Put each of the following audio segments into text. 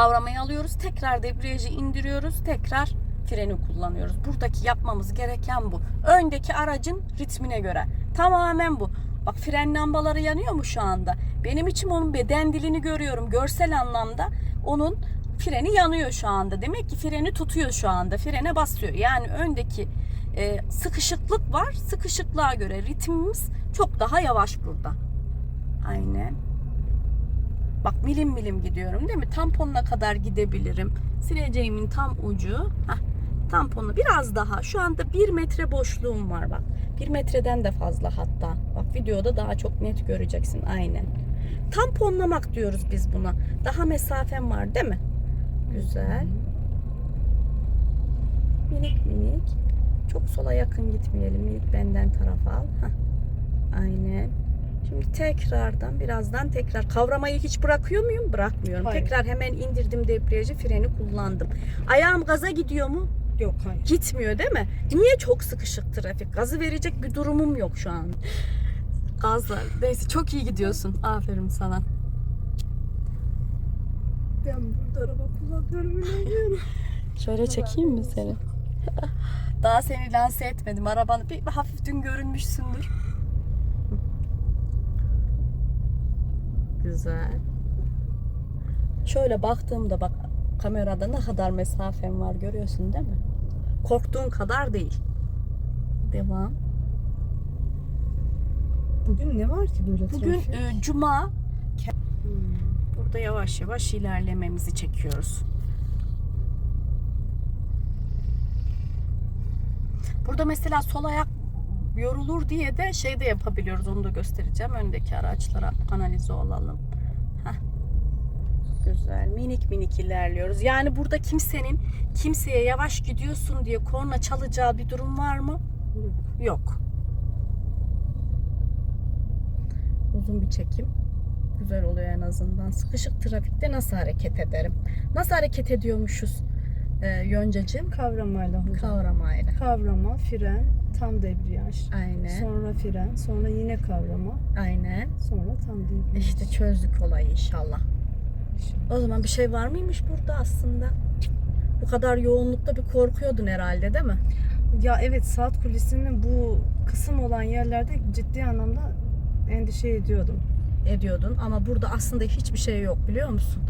Kavramayı alıyoruz. Tekrar debriyajı indiriyoruz. Tekrar freni kullanıyoruz. Buradaki yapmamız gereken bu. Öndeki aracın ritmine göre. Tamamen bu. Bak fren lambaları yanıyor mu şu anda? Benim için onun beden dilini görüyorum. Görsel anlamda onun freni yanıyor şu anda. Demek ki freni tutuyor şu anda. Frene basıyor. Yani öndeki e, sıkışıklık var. Sıkışıklığa göre ritmimiz çok daha yavaş burada. Aynen. Bak milim milim gidiyorum değil mi? Tamponuna kadar gidebilirim. Sileceğimin tam ucu. Hah, tamponu biraz daha. Şu anda bir metre boşluğum var bak. Bir metreden de fazla hatta. Bak videoda daha çok net göreceksin. Aynen. Tamponlamak diyoruz biz buna. Daha mesafem var değil mi? Güzel. Minik minik. Çok sola yakın gitmeyelim. Minik benden tarafa al. Hah. Aynen. Şimdi tekrardan birazdan tekrar kavramayı hiç bırakıyor muyum? Bırakmıyorum. Hayır. Tekrar hemen indirdim debriyajı, freni kullandım. Ayağım gaza gidiyor mu? Yok hayır. Gitmiyor değil mi? Niye çok sıkışık trafik? Gazı verecek bir durumum yok şu an. Gazla. Neyse çok iyi gidiyorsun. Aferin sana. Ben burada araba kullanıyorum. Şöyle çekeyim mi seni? Daha seni lanse etmedim. Arabanı bir hafif dün görünmüşsündür. Güzel. Şöyle baktığımda bak kamerada ne kadar mesafem var görüyorsun değil mi? Korktuğun kadar değil. Devam. Bugün ne var ki böyle Bugün trafik? e, cuma Hmm. Burada yavaş yavaş ilerlememizi çekiyoruz. Burada mesela sol ayak yorulur diye de şey de yapabiliyoruz. Onu da göstereceğim. Öndeki araçlara analize olalım. Heh. Güzel. Minik minik ilerliyoruz. Yani burada kimsenin kimseye yavaş gidiyorsun diye korna çalacağı bir durum var mı? Yok. Uzun bir çekim. Güzel oluyor en azından. Sıkışık trafikte nasıl hareket ederim? Nasıl hareket ediyormuşuz e, Yoncacığım? Kavramayla hocam. Kavramayla. Kavrama, fren, tam debriyaj. Aynen. Sonra fren, sonra yine kavrama, Aynen. sonra tam debriyaj. İşte çözdük olayı inşallah. O zaman bir şey var mıymış burada aslında? Bu kadar yoğunlukta bir korkuyordun herhalde değil mi? Ya evet saat kulesinin bu kısım olan yerlerde ciddi anlamda endişe ediyordum. ediyordun ama burada aslında hiçbir şey yok biliyor musun?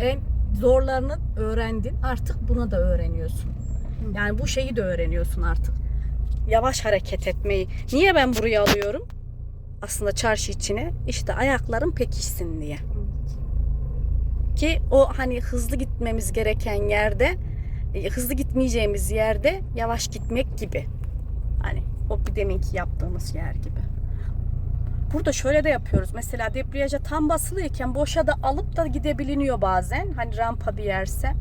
En zorlarını öğrendin artık bunu da öğreniyorsun. Yani bu şeyi de öğreniyorsun artık. Yavaş hareket etmeyi. Niye ben buraya alıyorum? Aslında çarşı içine işte ayaklarım pekişsin diye. Ki o hani hızlı gitmemiz gereken yerde e, hızlı gitmeyeceğimiz yerde yavaş gitmek gibi. Hani o bir deminki yaptığımız yer gibi. Burada şöyle de yapıyoruz. Mesela debriyaja tam basılıyken boşa da alıp da gidebiliniyor bazen. Hani rampa bir yerse.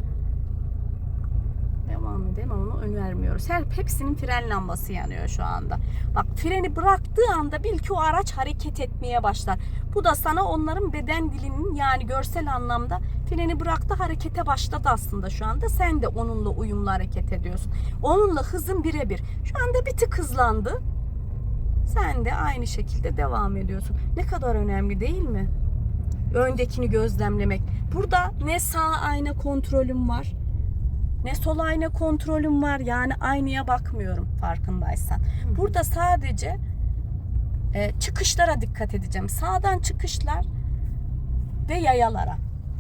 Devam edelim ama onu önermiyoruz. Her hepsinin fren lambası yanıyor şu anda. Bak freni bıraktığı anda bil ki o araç hareket etmeye başlar. Bu da sana onların beden dilinin yani görsel anlamda freni bıraktı harekete başladı aslında şu anda. Sen de onunla uyumlu hareket ediyorsun. Onunla hızın birebir. Şu anda bir tık hızlandı. Sen de aynı şekilde devam ediyorsun. Ne kadar önemli değil mi? Öndekini gözlemlemek. Burada ne sağ ayna kontrolüm var, ne sol ayna kontrolüm var. Yani aynaya bakmıyorum farkındaysan. Burada sadece e, çıkışlara dikkat edeceğim. Sağdan çıkışlar ve yayalara.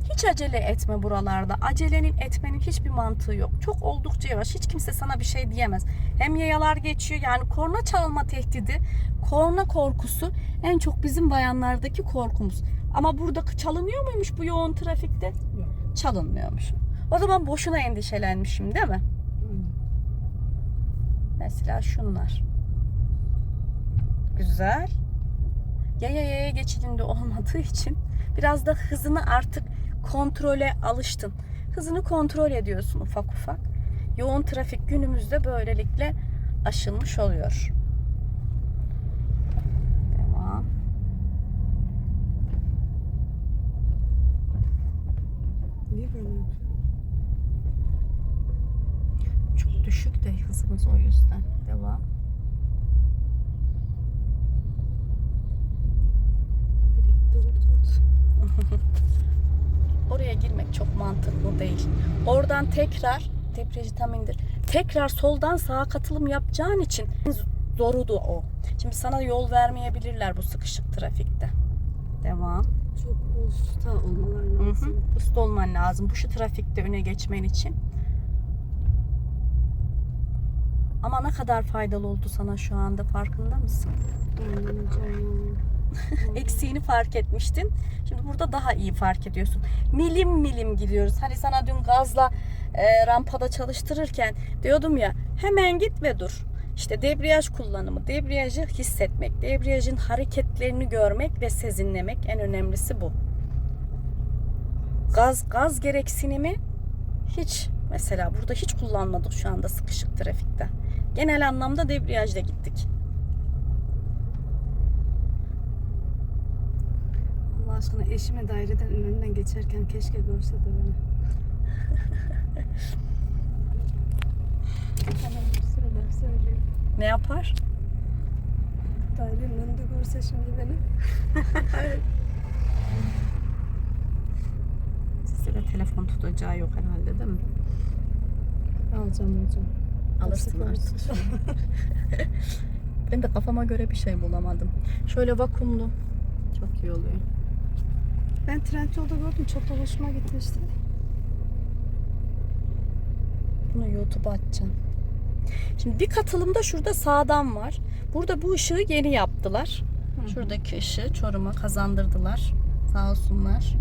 Hiç acele etme buralarda. Acelenin etmenin hiçbir mantığı yok. Çok oldukça yavaş. Hiç kimse sana bir şey diyemez. Hem yayalar geçiyor yani korna çalma tehdidi, korna korkusu en çok bizim bayanlardaki korkumuz. Ama burada çalınıyor muymuş bu yoğun trafikte? Yok. Çalınmıyormuş. O zaman boşuna endişelenmişim değil mi? Hmm. Mesela şunlar. Güzel. Yaya yaya geçidinde olmadığı için biraz da hızını artık kontrole alıştın. Hızını kontrol ediyorsun ufak ufak. Yoğun trafik günümüzde böylelikle aşılmış oluyor. Devam. Niye böyle? Çok düşük de hızımız o yüzden. Devam. mantıklı değil. Oradan tekrar debriyajı tam indir. Tekrar soldan sağa katılım yapacağın için zorudu o. Şimdi sana yol vermeyebilirler bu sıkışık trafikte. Devam. Çok usta Hı lazım. hı. Usta olman lazım bu şu trafikte öne geçmen için. Ama ne kadar faydalı oldu sana şu anda farkında mısın? Hocam. Eksiğini fark etmiştin. Şimdi burada daha iyi fark ediyorsun. Milim milim gidiyoruz. Hani sana dün gazla e, rampada çalıştırırken diyordum ya hemen git ve dur. İşte debriyaj kullanımı, debriyajı hissetmek, debriyajın hareketlerini görmek ve sezinlemek en önemlisi bu. Gaz gaz gereksinimi hiç mesela burada hiç kullanmadık şu anda sıkışık trafikte. Genel anlamda debriyajla gittik. Aşkına eşime daireden önünden geçerken keşke görse de beni. Hemen bir sürü laf söylüyor. Ne yapar? Dairenin önünde görse şimdi beni. Sizde de telefon tutacağı yok herhalde değil mi? Alacağım hocam. Alırsın artık. Ben de kafama göre bir şey bulamadım. Şöyle vakumlu. Çok iyi oluyor. Ben Trendyol'da gördüm. Çok da hoşuma gitmişti. Bunu YouTube'a atacağım. Şimdi bir katılımda şurada sağdan var. Burada bu ışığı yeni yaptılar. Şuradaki ışığı Çorum'a kazandırdılar. Sağ olsunlar.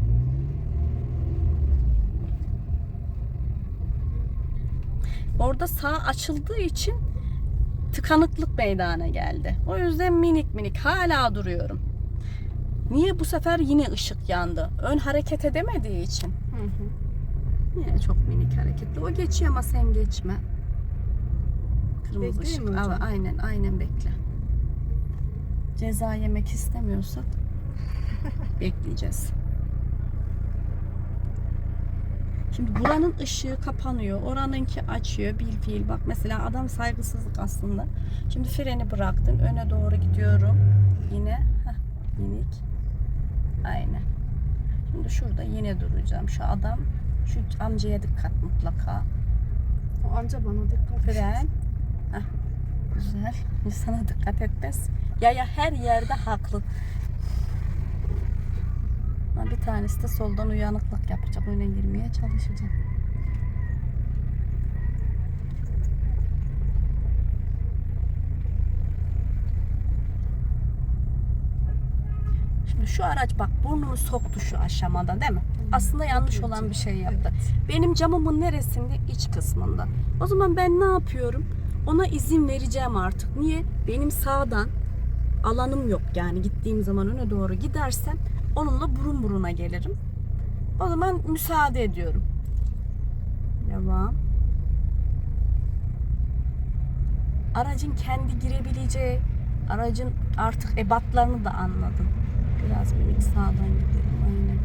Orada sağ açıldığı için tıkanıklık meydana geldi. O yüzden minik minik hala duruyorum. Niye bu sefer yine ışık yandı? Ön hareket edemediği için. Hı hı. Yine çok minik hareketli. O geçiyor ama sen geçme. Kırmızı Bekleyeyim ışık. mi hocam? Aynen aynen bekle. Ceza yemek istemiyorsak bekleyeceğiz. Şimdi buranın ışığı kapanıyor. Oranınki açıyor. Bil fiil. Bak mesela adam saygısızlık aslında. Şimdi freni bıraktın. Öne doğru gidiyorum. Yine. Heh, minik. Aynen. Şimdi şurada yine duracağım. Şu adam şu amcaya dikkat mutlaka. O amca bana dikkat et. Fren. Güzel. Sana dikkat etmez. Yaya her yerde haklı. Ha, Bir tanesi de soldan uyanıklık yapacak. Öne girmeye çalışacak. Şimdi şu araç bak burnunu soktu şu aşamada değil mi? Aslında yanlış olan bir şey yaptı. Benim camımın neresinde? İç kısmında. O zaman ben ne yapıyorum? Ona izin vereceğim artık. Niye? Benim sağdan alanım yok. Yani gittiğim zaman öne doğru gidersem onunla burun buruna gelirim. O zaman müsaade ediyorum. Devam. Aracın kendi girebileceği, aracın artık ebatlarını da anladım. Biraz minik sağdan gidelim. Aynen.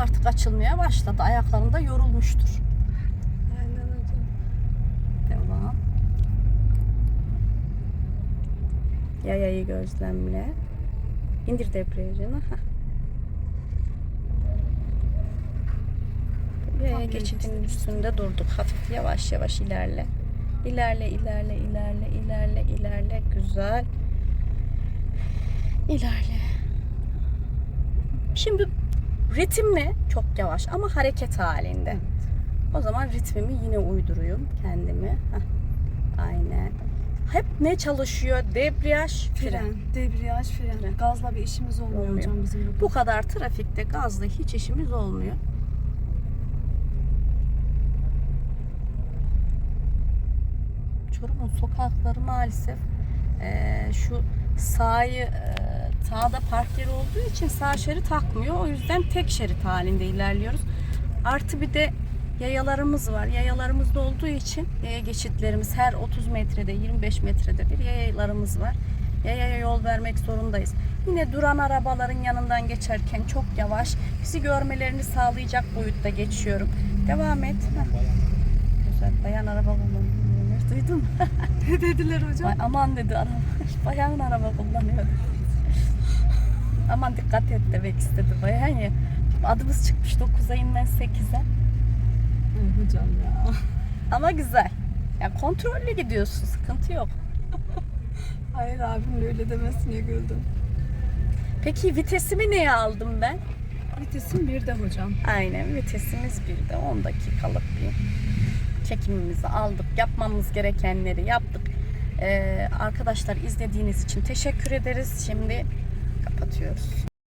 Artık açılmaya başladı. Ayaklarında yorulmuştur. Aynen hocam. Devam. Yayayı gözlemle. İndir debriyajını. Yaya geçidinin üstünde durduk. Hafif yavaş yavaş ilerle. İlerle, ilerle, ilerle, ilerle, ilerle. Güzel. İlerle. Şimdi ritimle çok yavaş ama hareket halinde. Evet. O zaman ritmimi yine uyduruyorum kendimi. Heh, Aynen. Hep ne çalışıyor? Debriyaj, fren. Fren, debriyaj, fren. Fren. Gazla bir işimiz olmuyor, Olmuyor. hocam bizim. Bu kadar trafikte gazla hiç işimiz olmuyor. Çorum'un sokakları maalesef eee, şu sağı eee, sağda park yeri olduğu için sağ şerit takmıyor. O yüzden tek şerit halinde ilerliyoruz. Artı bir de yayalarımız var. Yayalarımız da olduğu için yaya geçitlerimiz her 30 metrede 25 metrede bir yayalarımız var. Yayaya yol vermek zorundayız. Yine duran arabaların yanından geçerken çok yavaş bizi görmelerini sağlayacak boyutta geçiyorum. Devam et. Heh. Güzel. Bayan araba kullanıyor. Duydun mu? Ne dediler hocam? Ay, aman dedi araba. Bayan araba kullanıyor. Aman dikkat et demek istedi bayağı ya. Adımız çıkmış 9'a inmen 8'e. Ay hocam ya. Ama güzel. Ya kontrollü gidiyorsun. Sıkıntı yok. Hayır abim öyle demesine güldüm. Peki vitesimi neye aldım ben? Vitesim bir de hocam. Aynen vitesimiz bir de 10 dakikalık bir çekimimizi aldık. Yapmamız gerekenleri yaptık. Ee, arkadaşlar izlediğiniz için teşekkür ederiz. Şimdi kapatıyoruz.